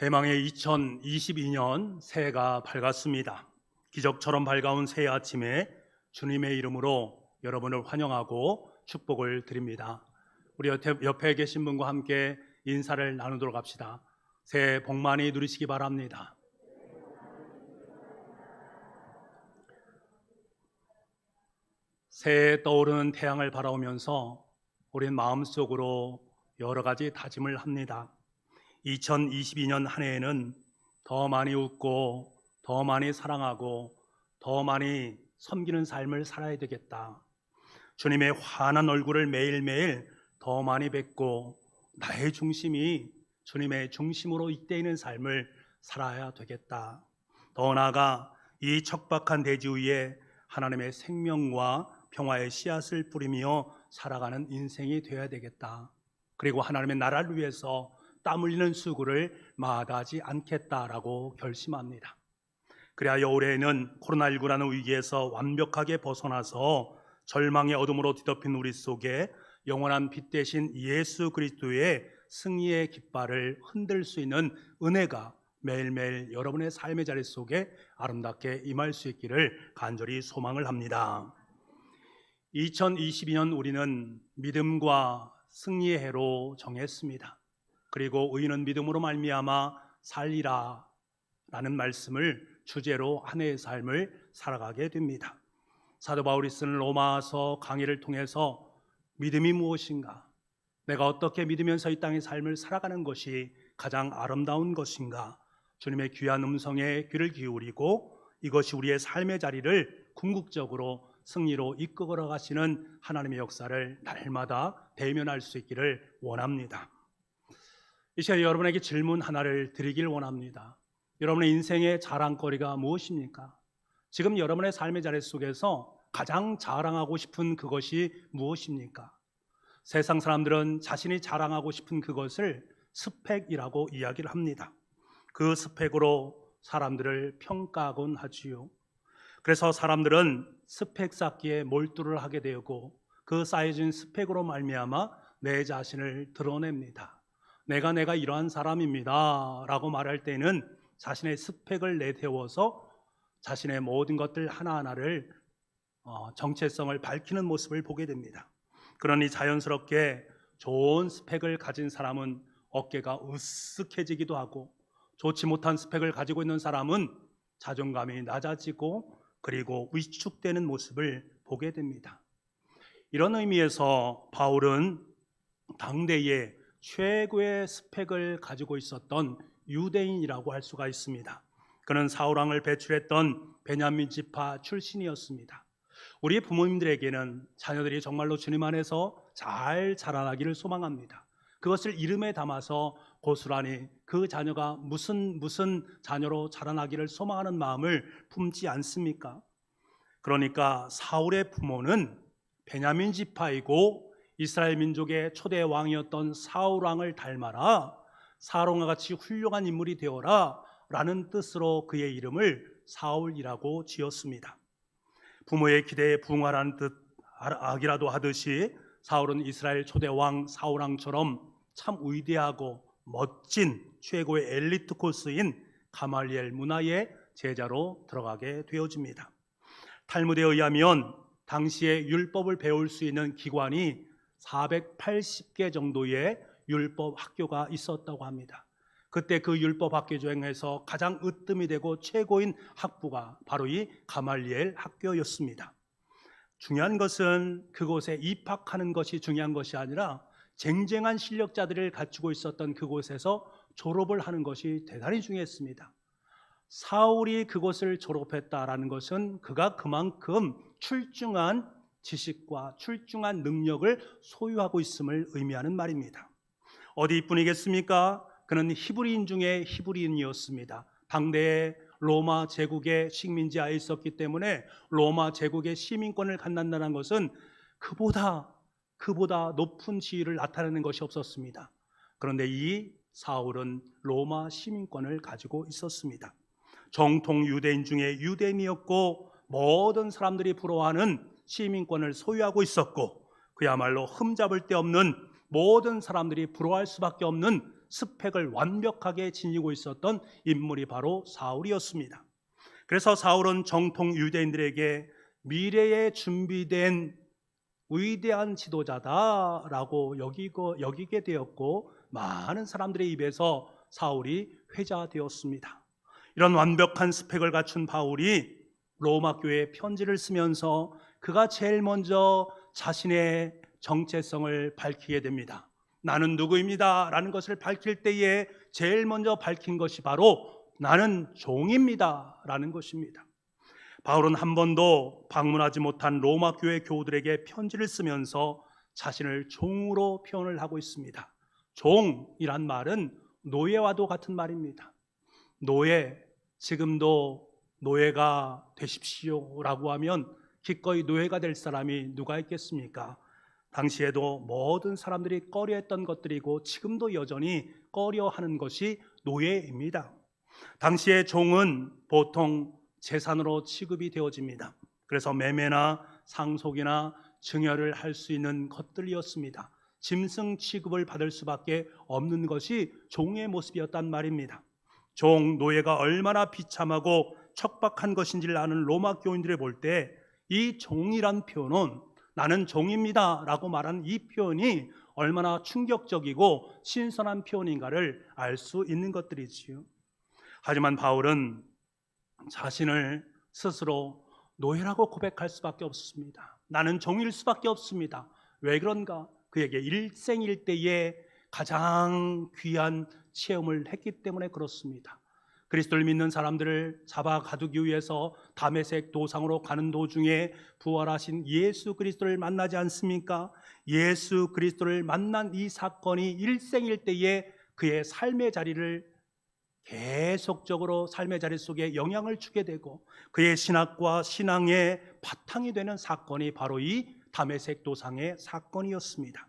대망의 2022년 새해가 밝았습니다. 기적처럼 밝아온 새해 아침에 주님의 이름으로 여러분을 환영하고 축복을 드립니다. 우리 옆에, 계신 분과 함께 인사를 나누도록 합시다. 새해 복 많이 누리시기 바랍니다. 새해 떠오르는 태양을 바라보면서 우리는 마음속으로 여러 가지 다짐을 합니다. 2022년 한 해에는 더 많이 웃고 더 많이 사랑하고 더 많이 섬기는 삶을 살아야 되겠다. 주님의 환한 얼굴을 매일매일 더 많이 뵙고 나의 중심이 주님의 중심으로 이때이는 삶을 살아야 되겠다. 더 나아가 이 척박한 대지 위에 하나님의 생명과 평화의 씨앗을 뿌리며 살아가는 인생이 되어야 되겠다. 그리고 하나님의 나라를 위해서 땀 흘리는 수고를 마다하지 않겠다라고 결심합니다. 그래야 올해에는 코로나19라는 위기에서 완벽하게 벗어나서 절망의 어둠으로 뒤덮인 우리 속에 영원한 빛 대신 예수 그리스도의 승리의 깃발을 흔들 수 있는 은혜가 매일매일 여러분의 삶의 자리 속에 아름답게 임할 수 있기를 간절히 소망을 합니다. 2022년 우리는 믿음과 승리의 해로 정했습니다. 그리고 의인은 믿음으로 말미암아 살리라 라는 말씀을 주제로 한 해의 삶을 살아가게 됩니다. 사도 바울이 쓰는 로마서 강의를 통해서 믿음이 무엇인가? 내가 어떻게 믿으면서 이 땅의 삶을 살아가는 것이 가장 아름다운 것인가? 주님의 귀한 음성에 귀를 기울이고 이것이 우리의 삶의 자리를 궁극적으로 승리로 이끌어 가시는 하나님의 역사를 날마다 대면할 수 있기를 원합니다. 이 시간에 여러분에게 질문 하나를 드리길 원합니다. 여러분의 인생의 자랑거리가 무엇입니까? 지금 여러분의 삶의 자리 속에서 가장 자랑하고 싶은 그것이 무엇입니까? 세상 사람들은 자신이 자랑하고 싶은 그것을 스펙이라고 이야기를 합니다. 그 스펙으로 사람들을 평가하곤 하지요. 그래서 사람들은 스펙 쌓기에 몰두를 하게 되고 그 쌓여진 스펙으로 말미암아 내 자신을 드러냅니다. 내가 내가 이러한 사람입니다 라고 말할 때는 자신의 스펙을 내세워서 자신의 모든 것들 하나하나를 어, 정체성을 밝히는 모습을 보게 됩니다. 그러니 자연스럽게 좋은 스펙을 가진 사람은 어깨가 으쓱해지기도 하고 좋지 못한 스펙을 가지고 있는 사람은 자존감이 낮아지고 그리고 위축되는 모습을 보게 됩니다. 이런 의미에서 바울은 당대의 최고의 스펙을 가지고 있었던 유대인이라고 할 수가 있습니다. 그는 사울 왕을 배출했던 베냐민 지파 출신이었습니다. 우리 부모님들에게는 자녀들이 정말로 주님 안에서 잘 자라나기를 소망합니다. 그것을 이름에 담아서 고스란히 그 자녀가 무슨 무슨 자녀로 자라나기를 소망하는 마음을 품지 않습니까? 그러니까 사울의 부모는 베냐민 지파이고 이스라엘 민족의 초대 왕이었던 사울 왕을 닮아라 사롱과 같이 훌륭한 인물이 되어라 라는 뜻으로 그의 이름을 사울이라고 지었습니다. 부모의 기대에 부응하라는 뜻 악이라도 하듯이 사울은 이스라엘 초대 왕 사울 왕처럼 참 위대하고 멋진 최고의 엘리트 코스인 가말리엘 문화의 제자로 들어가게 되어집니다. 탈무드에 의하면 당시에 율법을 배울 수 있는 기관이 480개 정도의 율법 학교가 있었다고 합니다. 그때 그 율법 학교 중에서 가장 으뜸이 되고 최고인 학부가 바로 이 가말리엘 학교였습니다. 중요한 것은 그곳에 입학하는 것이 중요한 것이 아니라 쟁쟁한 실력자들을 갖추고 있었던 그곳에서 졸업을 하는 것이 대단히 중요했습니다. 사울이 그곳을 졸업했다라는 것은 그가 그만큼 출중한 지식과 출중한 능력을 소유하고 있음을 의미하는 말입니다. 어디 뿐이겠습니까? 그는 히브리인 중에 히브리인이었습니다. 당대에 로마 제국의 식민지하에 있었기 때문에 로마 제국의 시민권을 갖는다는 것은 그보다 그보다 높은 지위를 나타내는 것이 없었습니다. 그런데 이 사울은 로마 시민권을 가지고 있었습니다. 정통 유대인 중에 유대인이었고 모든 사람들이 부러워하는 시민권을 소유하고 있었고 그야말로 흠잡을 데 없는 모든 사람들이 부러워할 수밖에 없는 스펙을 완벽하게 지니고 있었던 인물이 바로 사울이었습니다. 그래서 사울은 정통 유대인들에게 미래에 준비된 위대한 지도자다라고 여기고, 여기게 되었고 많은 사람들의 입에서 사울이 회자되었습니다. 이런 완벽한 스펙을 갖춘 바울이 로마 교회에 편지를 쓰면서 그가 제일 먼저 자신의 정체성을 밝히게 됩니다. 나는 누구입니다. 라는 것을 밝힐 때에 제일 먼저 밝힌 것이 바로 나는 종입니다. 라는 것입니다. 바울은 한 번도 방문하지 못한 로마 교회 교우들에게 편지를 쓰면서 자신을 종으로 표현을 하고 있습니다. 종이란 말은 노예와도 같은 말입니다. 노예, 지금도 노예가 되십시오 라고 하면 기꺼이 노예가 될 사람이 누가 있겠습니까? 당시에도 모든 사람들이 꺼려했던 것들이고 지금도 여전히 꺼려하는 것이 노예입니다. 당시의 종은 보통 재산으로 취급이 되어집니다. 그래서 매매나 상속이나 증여를 할 수 있는 것들이었습니다. 짐승 취급을 받을 수밖에 없는 것이 종의 모습이었단 말입니다. 종 노예가 얼마나 비참하고 척박한 것인지를 아는 로마 교인들을 볼때 이 종이란 표현은 나는 종입니다 라고 말하는 이 표현이 얼마나 충격적이고 신선한 표현인가를 알 수 있는 것들이지요. 하지만 바울은 자신을 스스로 노예라고 고백할 수밖에 없습니다. 나는 종일 수밖에 없습니다. 왜 그런가? 그에게 일생일대에 가장 귀한 체험을 했기 때문에 그렇습니다. 그리스도를 믿는 사람들을 잡아 가두기 위해서 담에색 도상으로 가는 도중에 부활하신 예수 그리스도를 만나지 않습니까? 예수 그리스도를 만난 이 사건이 일생일 대에 그의 삶의 자리를 계속적으로 삶의 자리 속에 영향을 주게 되고 그의 신학과 신앙의 바탕이 되는 사건이 바로 이 담에색 도상의 사건이었습니다.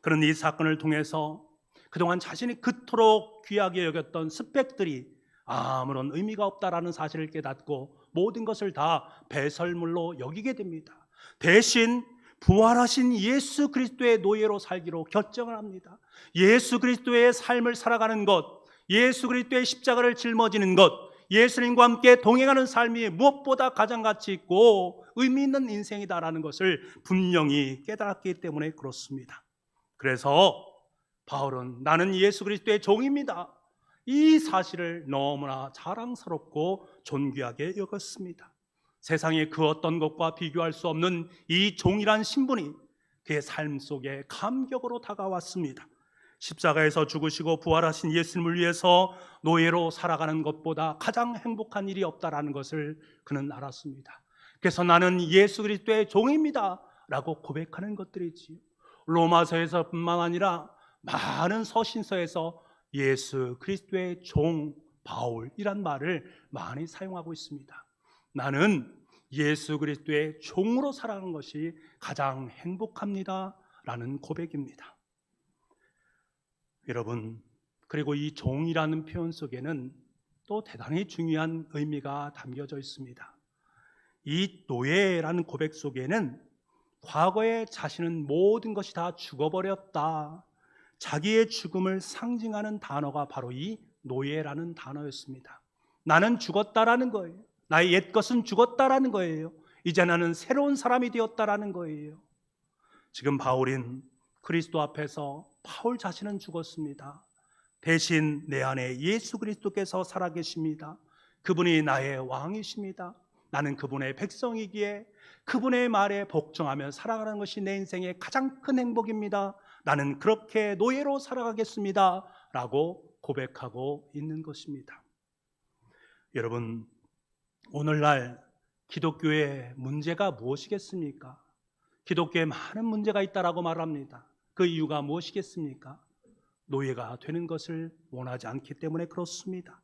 그런 이 사건을 통해서 그동안 자신이 그토록 귀하게 여겼던 스펙들이 아무런 의미가 없다라는 사실을 깨닫고 모든 것을 다 배설물로 여기게 됩니다. 대신 부활하신 예수 그리스도의 노예로 살기로 결정을 합니다. 예수 그리스도의 삶을 살아가는 것, 예수 그리스도의 십자가를 짊어지는 것, 예수님과 함께 동행하는 삶이 무엇보다 가장 가치 있고 의미 있는 인생이다라는 것을 분명히 깨달았기 때문에 그렇습니다. 그래서 바울은 나는 예수 그리스도의 종입니다. 이 사실을 너무나 자랑스럽고 존귀하게 여겼습니다. 세상의 그 어떤 것과 비교할 수 없는 이 종이란 신분이 그의 삶 속에 감격으로 다가왔습니다. 십자가에서 죽으시고 부활하신 예수님을 위해서 노예로 살아가는 것보다 가장 행복한 일이 없다라는 것을 그는 알았습니다. 그래서 나는 예수 그리스도의 종입니다. 라고 고백하는 것들이지요. 로마서에서뿐만 아니라 많은 서신서에서 예수 그리스도의 종 바울이란 말을 많이 사용하고 있습니다. 나는 예수 그리스도의 종으로 살아가는 것이 가장 행복합니다 라는 고백입니다. 여러분, 그리고 이 종이라는 표현 속에는 또 대단히 중요한 의미가 담겨져 있습니다. 이 노예라는 고백 속에는 과거에 자신은 모든 것이 다 죽어버렸다. 자기의 죽음을 상징하는 단어가 바로 이 노예라는 단어였습니다. 나는 죽었다라는 거예요. 나의 옛 것은 죽었다라는 거예요. 이제 나는 새로운 사람이 되었다라는 거예요. 지금 바울인 그리스도 앞에서 바울 자신은 죽었습니다. 대신 내 안에 예수 그리스도께서 살아계십니다. 그분이 나의 왕이십니다. 나는 그분의 백성이기에 그분의 말에 복종하며 살아가는 것이 내 인생의 가장 큰 행복입니다. 나는 그렇게 노예로 살아가겠습니다. 라고 고백하고 있는 것입니다. 여러분, 오늘날 기독교의 문제가 무엇이겠습니까? 기독교에 많은 문제가 있다라고 말합니다. 그 이유가 무엇이겠습니까? 노예가 되는 것을 원하지 않기 때문에 그렇습니다.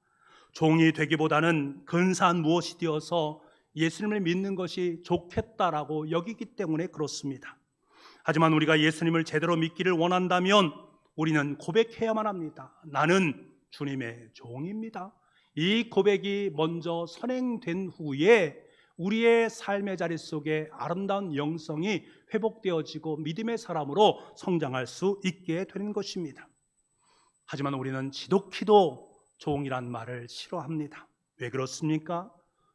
종이 되기보다는 근사한 무엇이 되어서 예수님을 믿는 것이 좋겠다라고 여기기 때문에 그렇습니다. 하지만 우리가 예수님을 제대로 믿기를 원한다면 우리는 고백해야만 합니다. 나는 주님의 종입니다. 이 고백이 먼저 선행된 후에 우리의 삶의 자리 속에 아름다운 영성이 회복되어지고 믿음의 사람으로 성장할 수 있게 되는 것입니다. 하지만 우리는 지독히도 종이란 말을 싫어합니다. 왜 그렇습니까?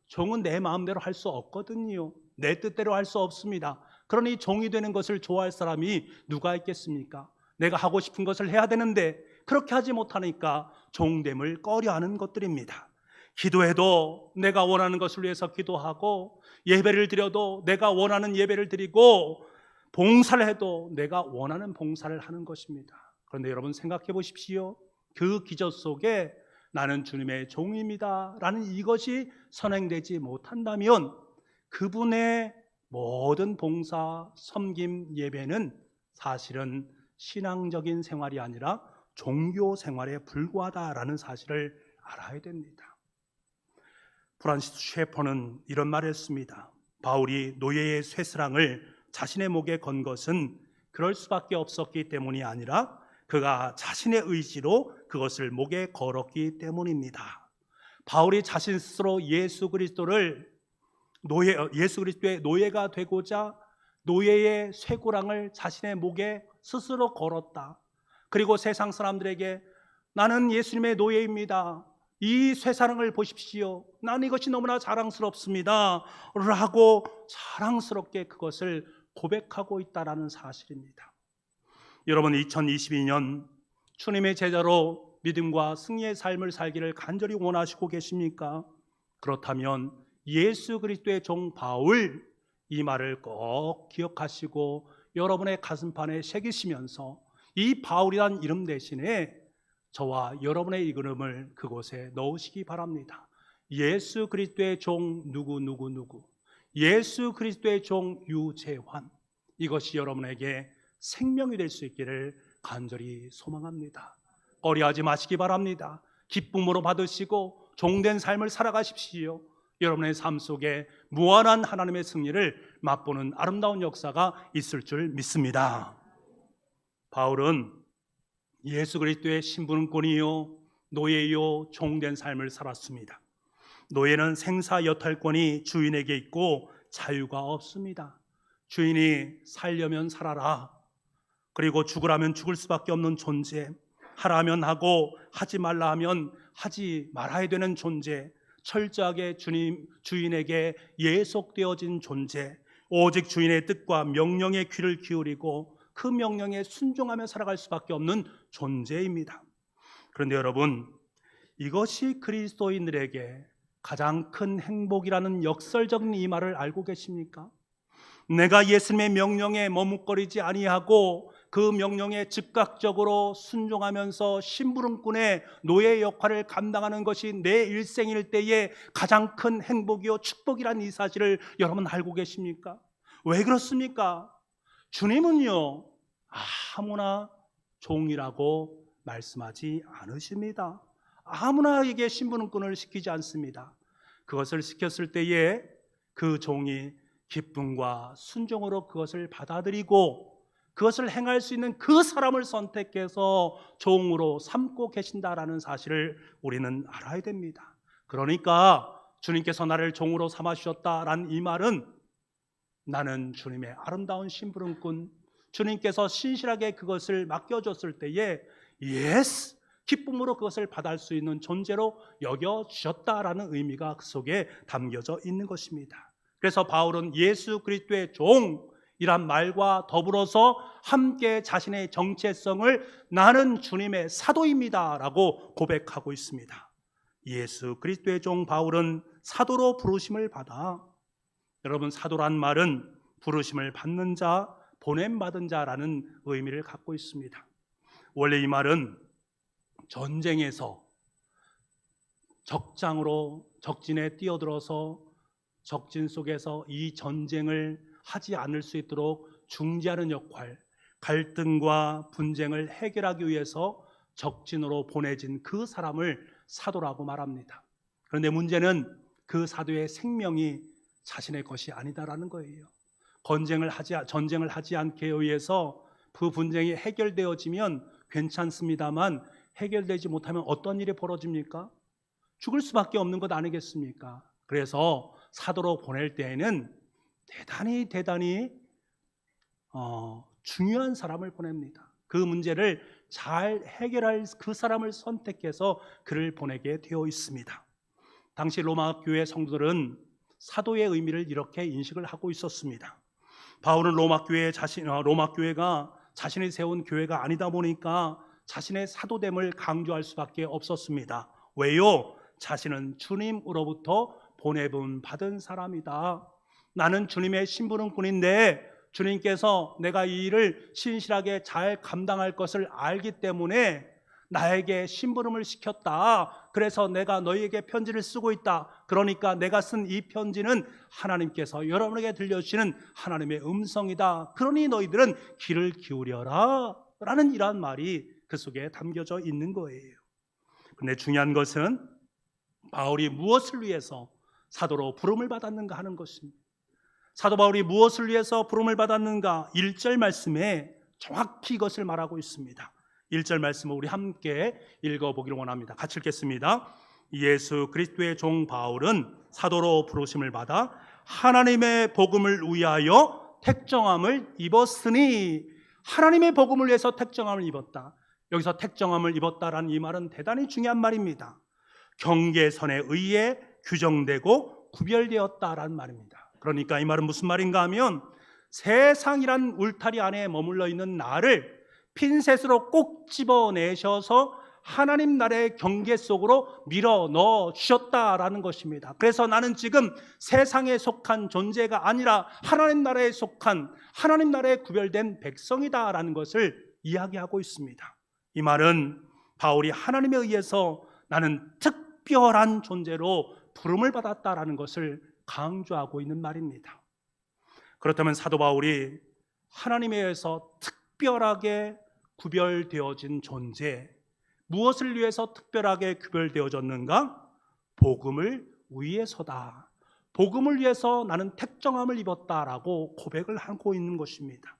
종은 내 마음대로 할 수 없거든요. 내 뜻대로 할 수 없습니다. 그러니 종이 되는 것을 좋아할 사람이 누가 있겠습니까? 내가 하고 싶은 것을 해야 되는데 그렇게 하지 못하니까 종됨을 꺼려하는 것들입니다. 기도해도 내가 원하는 것을 위해서 기도하고 예배를 드려도 내가 원하는 예배를 드리고 봉사를 해도 내가 원하는 봉사를 하는 것입니다. 그런데 여러분 생각해 보십시오. 그 기저 속에 나는 주님의 종입니다. 라는 이것이 선행되지 못한다면 그분의 모든 봉사, 섬김, 예배는 사실은 신앙적인 생활이 아니라 종교 생활에 불과하다라는 사실을 알아야 됩니다. 프란시스 셰퍼는 이런 말을 했습니다. 바울이 노예의 쇠스랑을 자신의 목에 건 것은 그럴 수밖에 없었기 때문이 아니라 그가 자신의 의지로 그것을 목에 걸었기 때문입니다. 바울이 자신 스스로 예수 그리스도를 노예 어, 예수 그리스도의 노예가 되고자 노예의 쇠고랑을 자신의 목에 스스로 걸었다. 그리고 세상 사람들에게 나는 예수님의 노예입니다. 이 쇠사랑을 보십시오. 나는 이것이 너무나 자랑스럽습니다. 라고 자랑스럽게 그것을 고백하고 있다라는 사실입니다. 여러분 2022년 주님의 제자로 믿음과 승리의 삶을 살기를 간절히 원하시고 계십니까? 그렇다면 예수 그리스도의 종 바울 이 말을 꼭 기억하시고 여러분의 가슴판에 새기시면서 이 바울이란 이름 대신에 저와 여러분의 이름을 그곳에 넣으시기 바랍니다. 예수 그리스도의 종 누구 누구 누구 예수 그리스도의 종 유재환 이것이 여러분에게 생명이 될 수 있기를 간절히 소망합니다. 꺼려하지 마시기 바랍니다. 기쁨으로 받으시고 종된 삶을 살아가십시오. 여러분의 삶 속에 무한한 하나님의 승리를 맛보는 아름다운 역사가 있을 줄 믿습니다. 바울은 예수 그리스도의 신분권이요 노예요 종된 삶을 살았습니다. 노예는 생사 여탈권이 주인에게 있고 자유가 없습니다. 주인이 살려면 살아라. 그리고 죽으라면 죽을 수밖에 없는 존재. 하라면 하고 하지 말라 하면 하지 말아야 되는 존재. 철저하게 주님 주인에게 예속되어진 존재. 오직 주인의 뜻과 명령에 귀를 기울이고 그 명령에 순종하며 살아갈 수밖에 없는 존재입니다. 그런데 여러분, 이것이 그리스도인들에게 가장 큰 행복이라는 역설적인 이 말을 알고 계십니까? 내가 예수님의 명령에 머뭇거리지 아니하고 그 명령에 즉각적으로 순종하면서 심부름꾼의 노예 역할을 감당하는 것이 내 일생일 때의 가장 큰 행복이요 축복이라는 이 사실을 여러분 알고 계십니까? 왜 그렇습니까? 주님은요 아무나 종이라고 말씀하지 않으십니다. 아무나에게 신분권을 시키지 않습니다. 그것을 시켰을 때에 그 종이 기쁨과 순종으로 그것을 받아들이고 그것을 행할 수 있는 그 사람을 선택해서 종으로 삼고 계신다라는 사실을 우리는 알아야 됩니다. 그러니까 주님께서 나를 종으로 삼아 주셨다라는 이 말은 나는 주님의 아름다운 심부름꾼 주님께서 신실하게 그것을 맡겨줬을 때에 예스 기쁨으로 그것을 받을 수 있는 존재로 여겨 주셨다라는 의미가 그 속에 담겨져 있는 것입니다. 그래서 바울은 예수 그리스도의 종 이란 말과 더불어서 함께 자신의 정체성을 나는 주님의 사도입니다라고 고백하고 있습니다. 예수 그리스도의 종 바울은 사도로 부르심을 받아 여러분 사도란 말은 부르심을 받는 자, 보냄 받은 자라는 의미를 갖고 있습니다. 원래 이 말은 전쟁에서 적장으로 적진에 뛰어들어서 적진 속에서 이 전쟁을 하지 않을 수 있도록 중재하는 역할, 갈등과 분쟁을 해결하기 위해서 적진으로 보내진 그 사람을 사도라고 말합니다. 그런데 문제는 그 사도의 생명이 자신의 것이 아니다라는 거예요. 전쟁을 하지 전쟁을 하지 않게 의해서 그 분쟁이 해결되어지면 괜찮습니다만 해결되지 못하면 어떤 일이 벌어집니까? 죽을 수밖에 없는 것 아니겠습니까? 그래서 사도로 보낼 때에는 대단히 대단히 어, 중요한 사람을 보냅니다. 그 문제를 잘 해결할 그 사람을 선택해서 그를 보내게 되어 있습니다. 당시 로마 교회 성도들은 사도의 의미를 이렇게 인식을 하고 있었습니다. 바울은 로마 교회 자신 어, 로마 교회가 자신이 세운 교회가 아니다 보니까 자신의 사도됨을 강조할 수밖에 없었습니다. 왜요? 자신은 주님으로부터 보내분 받은 사람이다. 나는 주님의 신부름꾼인데 주님께서 내가 이 일을 신실하게 잘 감당할 것을 알기 때문에 나에게 심부름을 시켰다. 그래서 내가 너희에게 편지를 쓰고 있다. 그러니까 내가 쓴 이 편지는 하나님께서 여러분에게 들려주시는 하나님의 음성이다. 그러니 너희들은 귀를 기울여라. 라는 이러한 말이 그 속에 담겨져 있는 거예요. 근데 중요한 것은 바울이 무엇을 위해서 사도로 부름을 받았는가 하는 것입니다. 사도 바울이 무엇을 위해서 부름을 받았는가? 1절 말씀에 정확히 이것을 말하고 있습니다. 1절 말씀을 우리 함께 읽어 보기를 원합니다. 같이 읽겠습니다. 예수 그리스도의 종 바울은 사도로 부르심을 받아 하나님의 복음을 위하여 택정함을 입었으니 하나님의 복음을 위해서 택정함을 입었다. 여기서 택정함을 입었다라는 이 말은 대단히 중요한 말입니다. 경계선에 의해 규정되고 구별되었다라는 말입니다. 그러니까 이 말은 무슨 말인가 하면 세상이란 울타리 안에 머물러 있는 나를 핀셋으로 꼭 집어내셔서 하나님 나라의 경계 속으로 밀어 넣어 주셨다라는 것입니다. 그래서 나는 지금 세상에 속한 존재가 아니라 하나님 나라에 속한 하나님 나라에 구별된 백성이다라는 것을 이야기하고 있습니다. 이 말은 바울이 하나님에 의해서 나는 특별한 존재로 부름을 받았다라는 것을 강조하고 있는 말입니다. 그렇다면 사도 바울이 하나님에 의해서 특별하게 구별되어진 존재, 무엇을 위해서 특별하게 구별되어졌는가? 복음을 위해서다. 복음을 위해서 나는 택정함을 입었다라고 고백을 하고 있는 것입니다.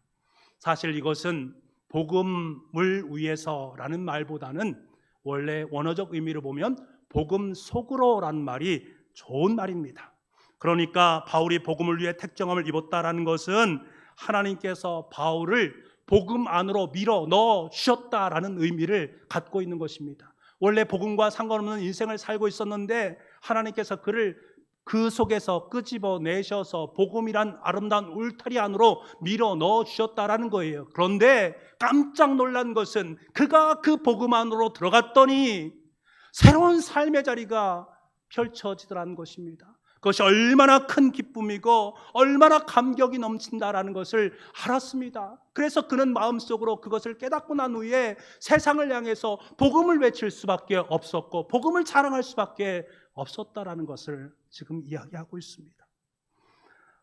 사실 이것은 복음을 위해서라는 말보다는 원래 원어적 의미를 보면 복음 속으로라는 말이 좋은 말입니다. 그러니까 바울이 복음을 위해 택정함을 입었다라는 것은 하나님께서 바울을 복음 안으로 밀어 넣어 주셨다라는 의미를 갖고 있는 것입니다. 원래 복음과 상관없는 인생을 살고 있었는데 하나님께서 그를 그 속에서 끄집어 내셔서 복음이란 아름다운 울타리 안으로 밀어 넣어 주셨다라는 거예요. 그런데 깜짝 놀란 것은 그가 그 복음 안으로 들어갔더니 새로운 삶의 자리가 펼쳐지더라는 것입니다. 그것이 얼마나 큰 기쁨이고 얼마나 감격이 넘친다라는 것을 알았습니다. 그래서 그는 마음속으로 그것을 깨닫고 난 후에 세상을 향해서 복음을 외칠 수밖에 없었고 복음을 자랑할 수밖에 없었다라는 것을 지금 이야기하고 있습니다.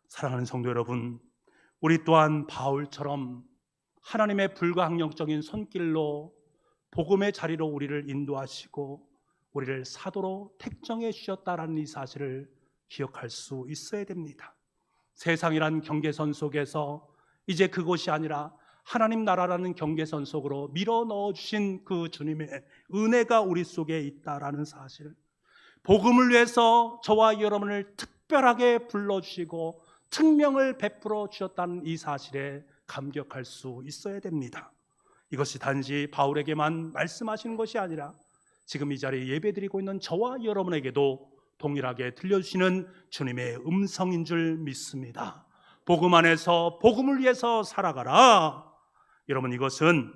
사랑하는 성도 여러분, 우리 또한 바울처럼 하나님의 불가항력적인 손길로 복음의 자리로 우리를 인도하시고 우리를 사도로 택정해 주셨다라는 이 사실을 기억할 수 있어야 됩니다. 세상이란 경계선 속에서 이제 그곳이 아니라 하나님 나라라는 경계선 속으로 밀어 넣어 주신 그 주님의 은혜가 우리 속에 있다라는 사실. 복음을 위해서 저와 여러분을 특별하게 불러 주시고 특명을 베풀어 주셨다는 이 사실에 감격할 수 있어야 됩니다. 이것이 단지 바울에게만 말씀하시는 것이 아니라 지금 이 자리에 예배드리고 있는 저와 여러분에게도 동일하게 들려주시는 주님의 음성인 줄 믿습니다. 복음 안에서 복음을 위해서 살아가라. 여러분 이것은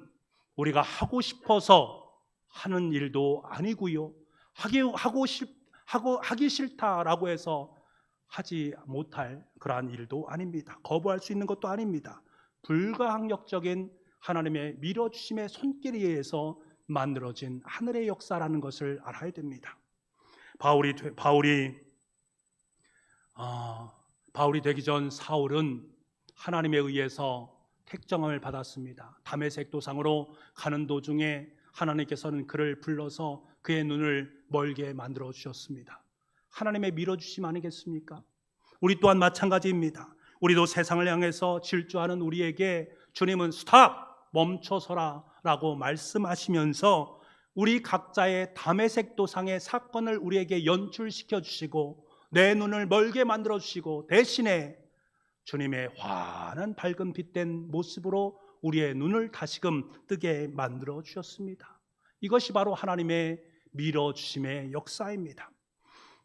우리가 하고 싶어서 하는 일도 아니고요. 하기 하고 싶 하고 하기 싫다라고 해서 하지 못할 그러한 일도 아닙니다. 거부할 수 있는 것도 아닙니다. 불가항력적인 하나님의 밀어주심의 손길에 의해서 만들어진 하늘의 역사라는 것을 알아야 됩니다. 바울이 되- 바울이 아, 바울이 되기 전 사울은 하나님에 의해서 택정함을 받았습니다. 담에색 도상으로 가는 도중에 하나님께서는 그를 불러서 그의 눈을 멀게 만들어 주셨습니다. 하나님의 밀어 주심 아니겠습니까? 우리 또한 마찬가지입니다. 우리도 세상을 향해서 질주하는 우리에게 주님은 스탑 멈춰서라 라고 말씀하시면서 우리 각자의 담의색 도상의 사건을 우리에게 연출시켜 주시고 내 눈을 멀게 만들어 주시고 대신에 주님의 환한 밝은 빛된 모습으로 우리의 눈을 다시금 뜨게 만들어 주셨습니다. 이것이 바로 하나님의 밀어 주심의 역사입니다.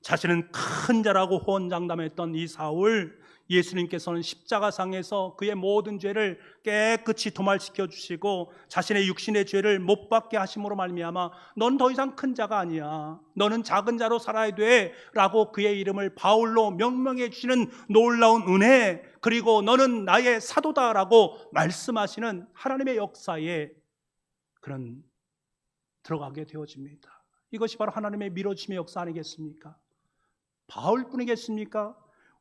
자신은 큰 자라고 호언장담했던 이 사울 예수님께서는 십자가상에서 그의 모든 죄를 깨끗이 도말시켜 주시고 자신의 육신의 죄를 못 받게 하심으로 말미암아 넌 더 이상 큰 자가 아니야. 너는 작은 자로 살아야 돼라고 그의 이름을 바울로 명명해 주시는 놀라운 은혜 그리고 너는 나의 사도다라고 말씀하시는 하나님의 역사에 그런 들어가게 되어집니다. 이것이 바로 하나님의 밀어주심의 역사 아니겠습니까? 바울뿐이겠습니까?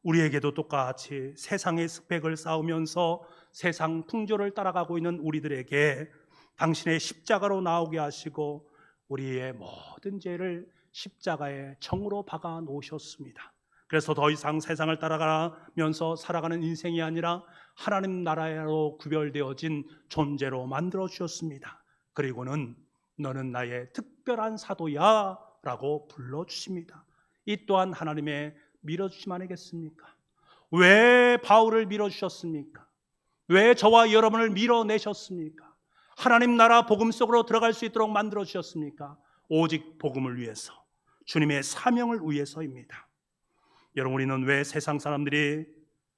우리에게도 똑같이 세상의 스펙을 쌓으면서 세상 풍조를 따라가고 있는 우리들에게 당신의 십자가로 나오게 하시고 우리의 모든 죄를 십자가에 정으로 박아 놓으셨습니다. 그래서 더 이상 세상을 따라가면서 살아가는 인생이 아니라 하나님 나라로 구별되어진 존재로 만들어 주셨습니다. 그리고는 너는 나의 특별한 사도야 라고 불러 주십니다. 이 또한 하나님의 밀어주심 아니겠습니까? 왜 바울을 밀어주셨습니까? 왜 저와 여러분을 밀어내셨습니까? 하나님 나라 복음 속으로 들어갈 수 있도록 만들어 주셨습니까? 오직 복음을 위해서, 주님의 사명을 위해서입니다. 여러분, 우리는 왜 세상 사람들이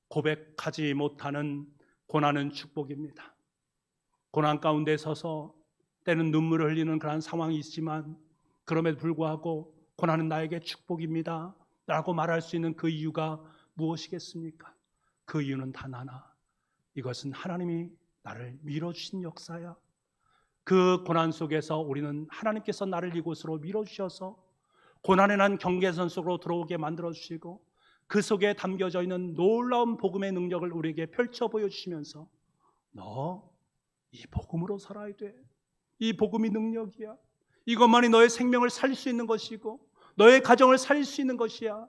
고백하지 못하는 고난은 축복입니다. 고난 가운데 서서 때는 눈물을 흘리는 그러한 상황이 있지만 그럼에도 불구하고 고난은 나에게 축복입니다. 라고 말할 수 있는 그 이유가 무엇이겠습니까? 그 이유는 단 하나. 이것은 하나님이 나를 밀어주신 역사야. 그 고난 속에서 우리는 하나님께서 나를 이곳으로 밀어주셔서 고난의 난 경계선 속으로 들어오게 만들어주시고 그 속에 담겨져 있는 놀라운 복음의 능력을 우리에게 펼쳐 보여주시면서 너 이 복음으로 살아야 돼. 이 복음이 능력이야. 이것만이 너의 생명을 살릴 수 있는 것이고 너의 가정을 살릴 수 있는 것이야.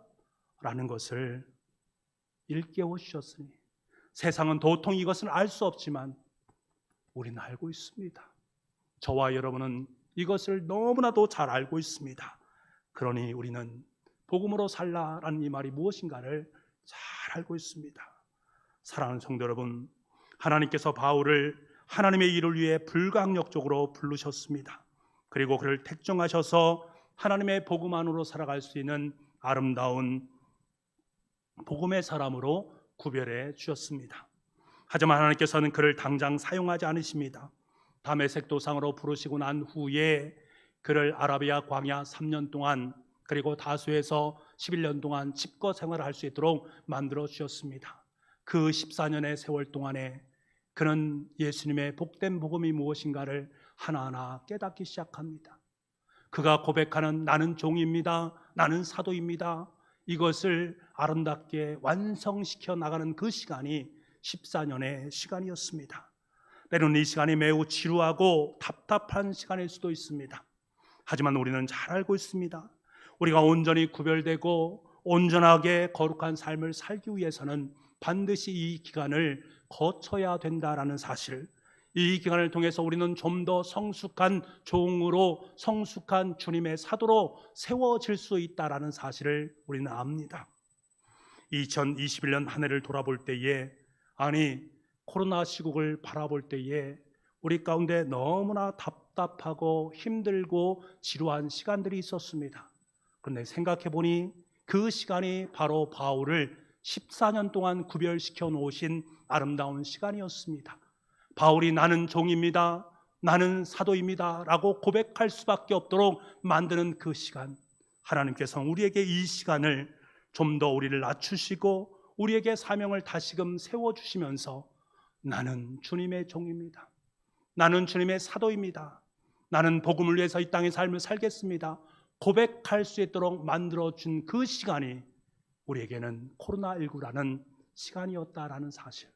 라는 것을 일깨워 주셨으니 세상은 도통 이것을 알 수 없지만 우리는 알고 있습니다. 저와 여러분은 이것을 너무나도 잘 알고 있습니다. 그러니 우리는 복음으로 살라라는 이 말이 무엇인가를 잘 알고 있습니다. 사랑하는 성도 여러분, 하나님께서 바울을 하나님의 일을 위해 불강력적으로 부르셨습니다. 그리고 그를 택정하셔서 하나님의 복음 안으로 살아갈 수 있는 아름다운 복음의 사람으로 구별해 주셨습니다. 하지만 하나님께서는 그를 당장 사용하지 않으십니다. 다메섹 도상으로 부르시고 난 후에 그를 아라비아 광야 3년 동안 그리고 다수에서 11년 동안 집거 생활을 할수 있도록 만들어 주셨습니다. 그 14년의 세월 동안에 그는 예수님의 복된 복음이 무엇인가를 하나하나 깨닫기 시작합니다. 그가 고백하는 나는 종입니다. 나는 사도입니다. 이것을 아름답게 완성시켜 나가는 그 시간이 14년의 시간이었습니다. 때로는 이 시간이 매우 지루하고 답답한 시간일 수도 있습니다. 하지만 우리는 잘 알고 있습니다. 우리가 온전히 구별되고 온전하게 거룩한 삶을 살기 위해서는 반드시 이 기간을 거쳐야 된다라는 사실, 이 기간을 통해서 우리는 좀 더 성숙한 종으로 성숙한 주님의 사도로 세워질 수 있다라는 사실을 우리는 압니다. 2021년 한 해를 돌아볼 때에 아니 코로나 시국을 바라볼 때에 우리 가운데 너무나 답답하고 힘들고 지루한 시간들이 있었습니다. 그런데 생각해 보니 그 시간이 바로 바울을 14년 동안 구별시켜 놓으신 아름다운 시간이었습니다. 바울이 나는 종입니다. 나는 사도입니다. 라고 고백할 수밖에 없도록 만드는 그 시간. 하나님께서 우리에게 이 시간을 좀 더 우리를 낮추시고 우리에게 사명을 다시금 세워주시면서 나는 주님의 종입니다. 나는 주님의 사도입니다. 나는 복음을 위해서 이 땅의 삶을 살겠습니다. 고백할 수 있도록 만들어준 그 시간이 우리에게는 코로나19라는 시간이었다라는 사실.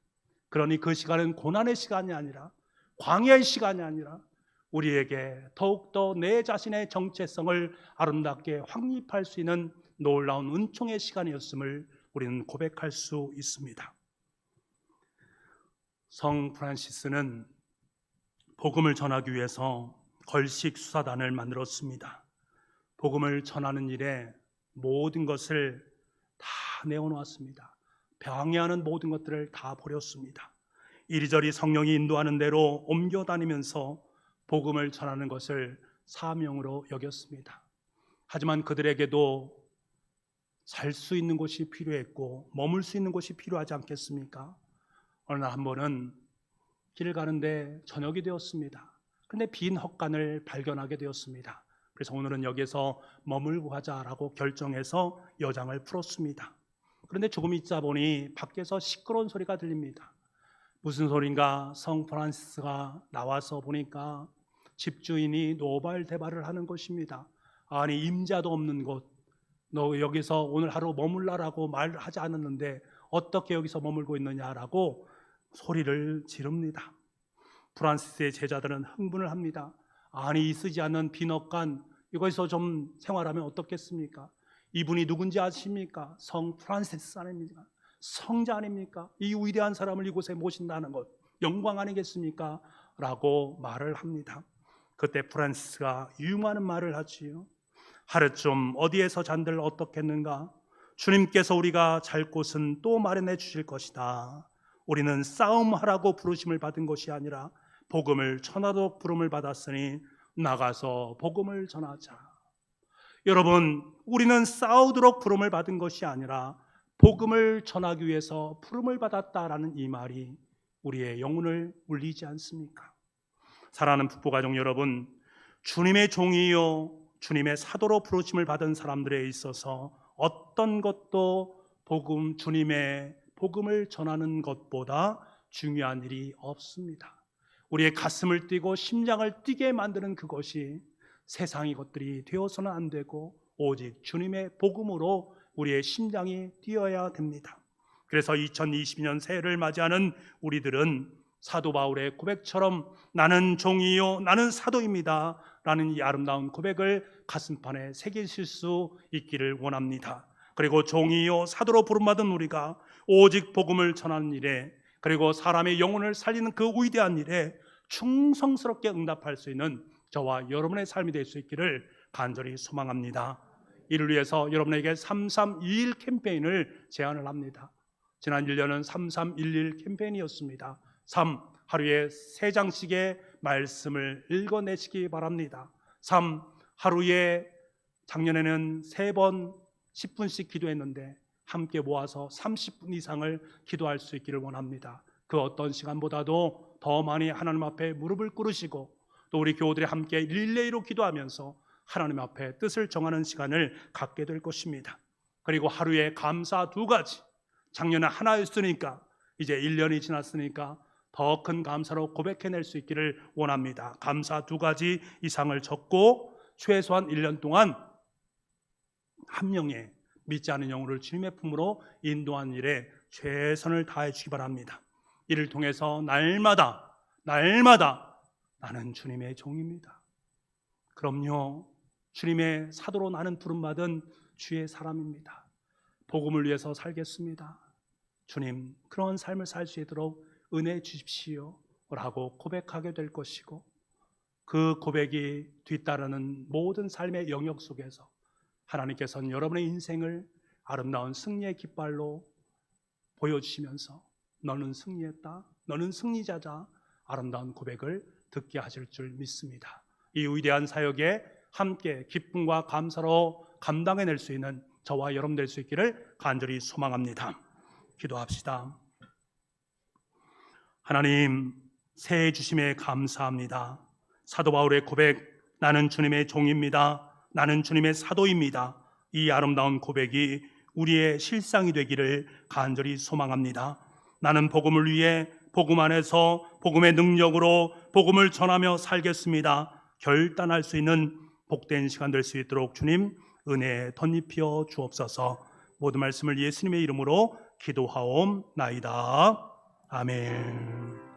그러니 그 시간은 고난의 시간이 아니라 광야의 시간이 아니라 우리에게 더욱더 내 자신의 정체성을 아름답게 확립할 수 있는 놀라운 은총의 시간이었음을 우리는 고백할 수 있습니다. 성 프란시스는 복음을 전하기 위해서 걸식 수사단을 만들었습니다. 복음을 전하는 일에 모든 것을 다 내어놓았습니다. 방해하는 모든 것들을 다 버렸습니다. 이리저리 성령이 인도하는 대로 옮겨 다니면서 복음을 전하는 것을 사명으로 여겼습니다. 하지만 그들에게도 살 수 있는 곳이 필요했고 머물 수 있는 곳이 필요하지 않겠습니까? 어느 날 한 번은 길을 가는데 저녁이 되었습니다. 근데 빈 헛간을 발견하게 되었습니다. 그래서 오늘은 여기서 머물고 가자라고 결정해서 여장을 풀었습니다. 그런데 조금 있자 보니 밖에서 시끄러운 소리가 들립니다. 무슨 소린가 성 프란시스가 나와서 보니까 집주인이 노발대발을 하는 것입니다. 아니 임자도 없는 곳, 너 여기서 오늘 하루 머물라라고 말하지 않았는데 어떻게 여기서 머물고 있느냐라고 소리를 지릅니다. 프란시스의 제자들은 흥분을 합니다. 아니 이 쓰지 않는 비너간 이거에서 좀 생활하면 어떻겠습니까? 이분이 누군지 아십니까? 성 프란시스 아닙니까? 성자 아닙니까? 이 위대한 사람을 이곳에 모신다는 것 영광 아니겠습니까? 라고 말을 합니다. 그때 프란시스가 유용하는 말을 하지요. 하루쯤 어디에서 잔들 어떻겠는가? 주님께서 우리가 잘 곳은 또 마련해 주실 것이다. 우리는 싸움하라고 부르심을 받은 것이 아니라 복음을 전하도록 부름을 받았으니 나가서 복음을 전하자. 여러분, 우리는 싸우도록 부름을 받은 것이 아니라 복음을 전하기 위해서 부름을 받았다라는 이 말이 우리의 영혼을 울리지 않습니까? 사랑하는 북부가족 여러분, 주님의 종이요, 주님의 사도로 부르심을 받은 사람들에 있어서 어떤 것도 복음, 주님의 복음을 전하는 것보다 중요한 일이 없습니다. 우리의 가슴을 뛰고 심장을 뛰게 만드는 그것이 세상의 것들이 되어서는 안 되고 오직 주님의 복음으로 우리의 심장이 뛰어야 됩니다. 그래서 2022년 새해를 맞이하는 우리들은 사도 바울의 고백처럼 나는 종이요 나는 사도입니다 라는 이 아름다운 고백을 가슴판에 새기실 수 있기를 원합니다. 그리고 종이요 사도로 부름받은 우리가 오직 복음을 전하는 일에 그리고 사람의 영혼을 살리는 그 위대한 일에 충성스럽게 응답할 수 있는 저와 여러분의 삶이 될 수 있기를 간절히 소망합니다. 이를 위해서 여러분에게 3321 캠페인을 제안을 합니다. 지난 1년은 3311 캠페인이었습니다. 3. 하루에 3장씩의 말씀을 읽어내시기 바랍니다. 3. 하루에 작년에는 3번 10분씩 기도했는데 함께 모아서 30분 이상을 기도할 수 있기를 원합니다. 그 어떤 시간보다도 더 많이 하나님 앞에 무릎을 꿇으시고 또 우리 교우들이 함께 릴레이로 기도하면서 하나님 앞에 뜻을 정하는 시간을 갖게 될 것입니다. 그리고 하루에 감사 두 가지. 작년에 하나였으니까 이제 1년이 지났으니까 더 큰 감사로 고백해낼 수 있기를 원합니다. 감사 두 가지 이상을 적고 최소한 1년 동안 한 명의 믿지 않은 영혼을 주님의 품으로 인도한 일에 최선을 다해 주기 바랍니다. 이를 통해서 날마다 날마다 나는 주님의 종입니다. 그럼요. 주님의 사도로 나는 부름받은 주의 사람입니다. 복음을 위해서 살겠습니다. 주님, 그런 삶을 살 수 있도록 은혜 주십시오. 라고 고백하게 될 것이고, 그 고백이 뒤따르는 모든 삶의 영역 속에서 하나님께서는 여러분의 인생을 아름다운 승리의 깃발로 보여주시면서 너는 승리했다, 너는 승리자자 아름다운 고백을 듣게 하실 줄 믿습니다. 이 위대한 사역에 함께 기쁨과 감사로 감당해낼 수 있는 저와 여러분 될 수 있기를 간절히 소망합니다. 기도합시다. 하나님 새해 주심에 감사합니다. 사도 바울의 고백 나는 주님의 종입니다. 나는 주님의 사도입니다. 이 아름다운 고백이 우리의 실상이 되기를 간절히 소망합니다. 나는 복음을 위해 복음 안에서 복음의 능력으로 복음을 전하며 살겠습니다. 결단할 수 있는 복된 시간 될 수 있도록 주님 은혜 덧입혀 주옵소서. 모든 말씀을 예수님의 이름으로 기도하옵나이다. 아멘.